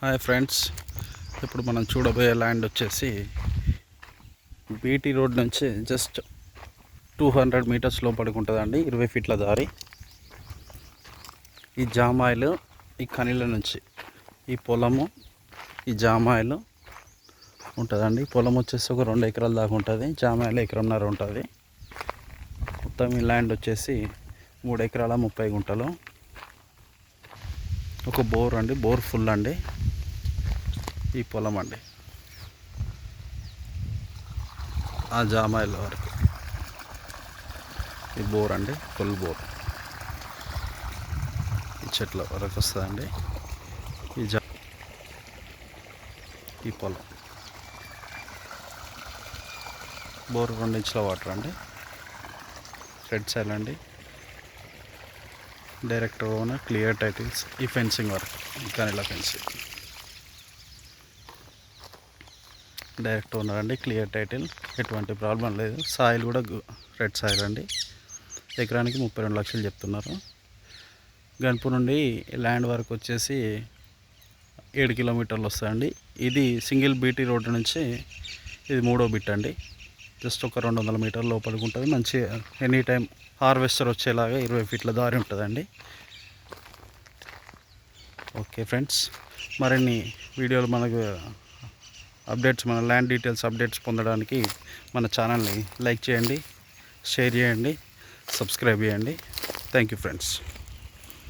Hi friends. ఇప్పుడు మనం చూడబోయే ల్యాండ్ వచ్చేసి బీటీ రోడ్ నుంచి జస్ట్ టూ హండ్రెడ్ మీటర్స్ లోపలికి ఉంటుందండి ఇరవై ఫీట్ల దారి. ఈ జామాయిలు ఈ కనీల నుంచి ఈ పొలము ఈ జామాయిలు ఉంటుందండి. పొలం వచ్చేసి ఒక రెండు ఎకరాల దాకా ఉంటుంది జామాయిలు ఎకరంన్నర ఉంటుంది. మొత్తం ఈ ల్యాండ్ వచ్చేసి మూడు ఎకరాల ముప్పై గుంటలు. ఒక బోర్ అండి బోర్ ఫుల్ అండి. ఈ పొలం అండి. ఆ జామాయిల వరకు. ఈ బోర్ అండి ఫుల్ బోర్. ఈ చెట్ల వరకు వస్తుందండి. ఈ జా ఈ పొలం. బోర్ రెండు ఇంచుల వాటర్ అండి. రెడ్ సైల్ అండి. డైరెక్ట్ ఓనర్ క్లియర్ టైటిల్స్ ఈ ఫెన్సింగ్ వర్క్ ఇంకా ఇలా ఫెన్సింగ్. డైరెక్ట్ ఓనర్ అండి క్లియర్ టైటిల్ ఎటువంటి ప్రాబ్లం లేదు. సాయిల్ కూడా రెడ్ సాయిల్ అండి. ఎకరానికి ముప్పై రెండు లక్షలు చెప్తున్నారు. గన్పూర్ నుండి ల్యాండ్ వరకు వచ్చేసి ఏడు కిలోమీటర్లు వస్తాయండి ఇది సింగిల్ బీటీ రోడ్డు నుంచి ఇది మూడో బిట్ అండి. జస్ట్ ఒక రెండు వందల మీటర్ల లోపలికి ఉంటుంది. మంచి ఎనీ టైం హార్వెస్టర్ వచ్చేలాగా ఇరవై ఫీట్ల దారి ఉంటుందండి. ఓకే ఫ్రెండ్స్ మరిన్ని వీడియోలు మనకు అప్డేట్స్ మన ల్యాండ్ డీటెయిల్స్ అప్డేట్స్ పొందడానికి మన ఛానల్ని లైక్ చేయండి షేర్ చేయండి సబ్స్క్రైబ్ చేయండి. Thank you friends